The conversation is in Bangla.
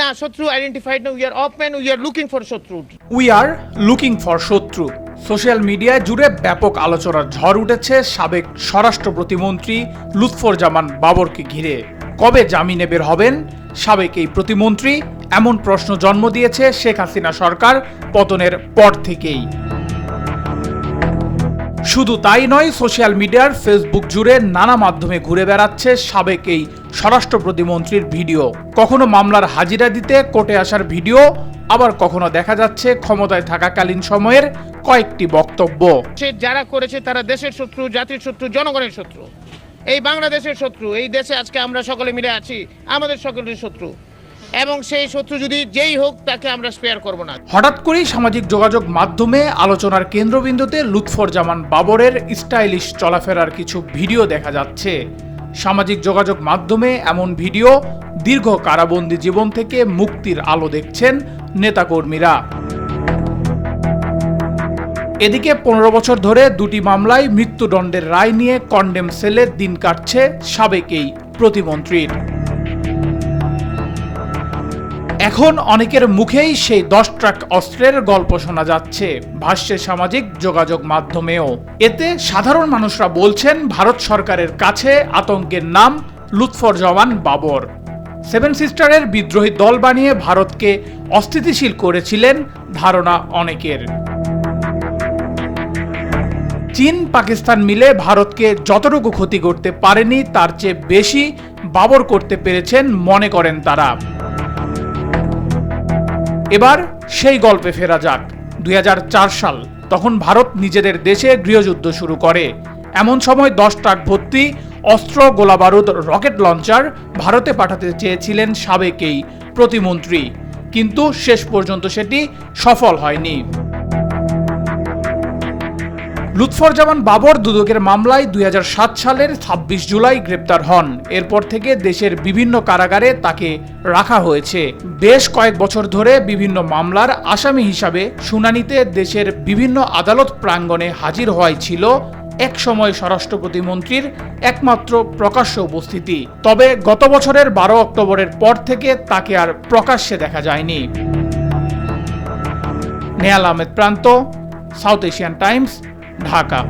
না, শত্রু আইডেন্টিফাইড না we are open we are looking for শত্রু। উই আর লুকিং ফর শত্রু। সোশ্যাল মিডিয়ায় জুড়ে ব্যাপক আলোচনার ঝড় উঠেছে সাবেক স্বরাষ্ট্র প্রতিমন্ত্রী লুৎফর জামান বাবরকে ঘিরে। কবে জামিনে বের হবেন? সাবেক এই প্রতিমন্ত্রী, এমন প্রশ্ন জন্ম দিয়েছে শেখ হাসিনা সরকার পতনের পর থেকেই। শুধু তাই নয়, সোশ্যাল মিডিয়ার ফেসবুক জুড়ে নানা মাধ্যমে ঘুরে বেড়াচ্ছে সাবেক এই স্বরাষ্ট্র প্রতিমন্ত্রীর ভিডিও। কখনো মামলার হাজিরা দিতে কোর্টে আসার ভিডিও, আবার কখনো দেখা যাচ্ছে ক্ষমতায় থাকাকালীন সময়ের কয়েকটি বক্তব্য। সে যারা করেছে তারা দেশের শত্রু, জাতির শত্রু, জনগণের শত্রু। এই বাংলাদেশের শত্রু, এই দেশে আজকে আমরা সকলে মিলে আছি, আমাদের সকলের শত্রু। এবং সেই শত্রু যদি যেই হোক, তাকে আমরা স্পেয়ার করব না। হঠাৎ করেই সামাজিক যোগাযোগ মাধ্যমে আলোচনার কেন্দ্রবিন্দুতে লুৎফর জামান বাবরের স্টাইলিশ চলাফেরার কিছু ভিডিও দেখা যাচ্ছে। সামাজিক যোগাযোগ মাধ্যমে এমন ভিডিও দীর্ঘ কারাবন্দী জীবন থেকে মুক্তির আলো দেখছেন নেতাকর্মীরা। এদিকে পনেরো বছর ধরে দুটি মামলায় মৃত্যুদণ্ডের রায় নিয়ে কন্ডেম সেলে দিন কাটছে সাবেক এই প্রতিমন্ত্রীর। এখন অনেকের মুখেই সেই দশ ট্রাক অস্ত্রের গল্প শোনা যাচ্ছে ভাষ্যে সামাজিক যোগাযোগ মাধ্যমেও। এতে সাধারণ মানুষরা বলছেন, ভারত সরকারের কাছে আতঙ্কের নাম লুৎফর জওয়ান বাবর। সেভেন সিস্টারের বিদ্রোহী দল বানিয়ে ভারতকে অস্থিতিশীল করেছিলেন ধারণা অনেকের। চীন, পাকিস্তান মিলে ভারতকে যতটুকু ক্ষতি করতে পারেনি, তার চেয়ে বেশি বাবর করতে পেরেছেন মনে করেন তারা। এবার সেই গল্পে ফেরা যাক। দুই হাজার চার সাল, তখন ভারত নিজেদের দেশে গৃহযুদ্ধ শুরু করে। এমন সময় দশ ট্রাক ভর্তি অস্ত্র গোলাবারুদ রকেট লঞ্চার ভারতে পাঠাতে চেয়েছিলেন সাবেকেই প্রতিমন্ত্রী। কিন্তু শেষ পর্যন্ত সেটি সফল হয়নি। লুৎফর জামান বাবর দুদকের মামলায় দুই হাজার সাত সালের ২৬ জুলাই গ্রেপ্তার হন। এরপর থেকে দেশের বিভিন্ন কারাগারে তাকে রাখা হয়েছে। বেশ কয়েক বছর ধরে বিভিন্ন মামলার আসামি হিসাবে শুনানিতে দেশের বিভিন্ন আদালত প্রাঙ্গণে হাজির হওয়াই ছিল এক সময় স্বরাষ্ট্র প্রতিমন্ত্রীর একমাত্র প্রকাশ্য উপস্থিতি। তবে গত বছরের বারো অক্টোবরের পর থেকে তাকে আর প্রকাশ্যে দেখা যায়নি। নেয়াল আহমেদ প্রান্ত, সাউথ এশিয়ান টাইমস ढाका।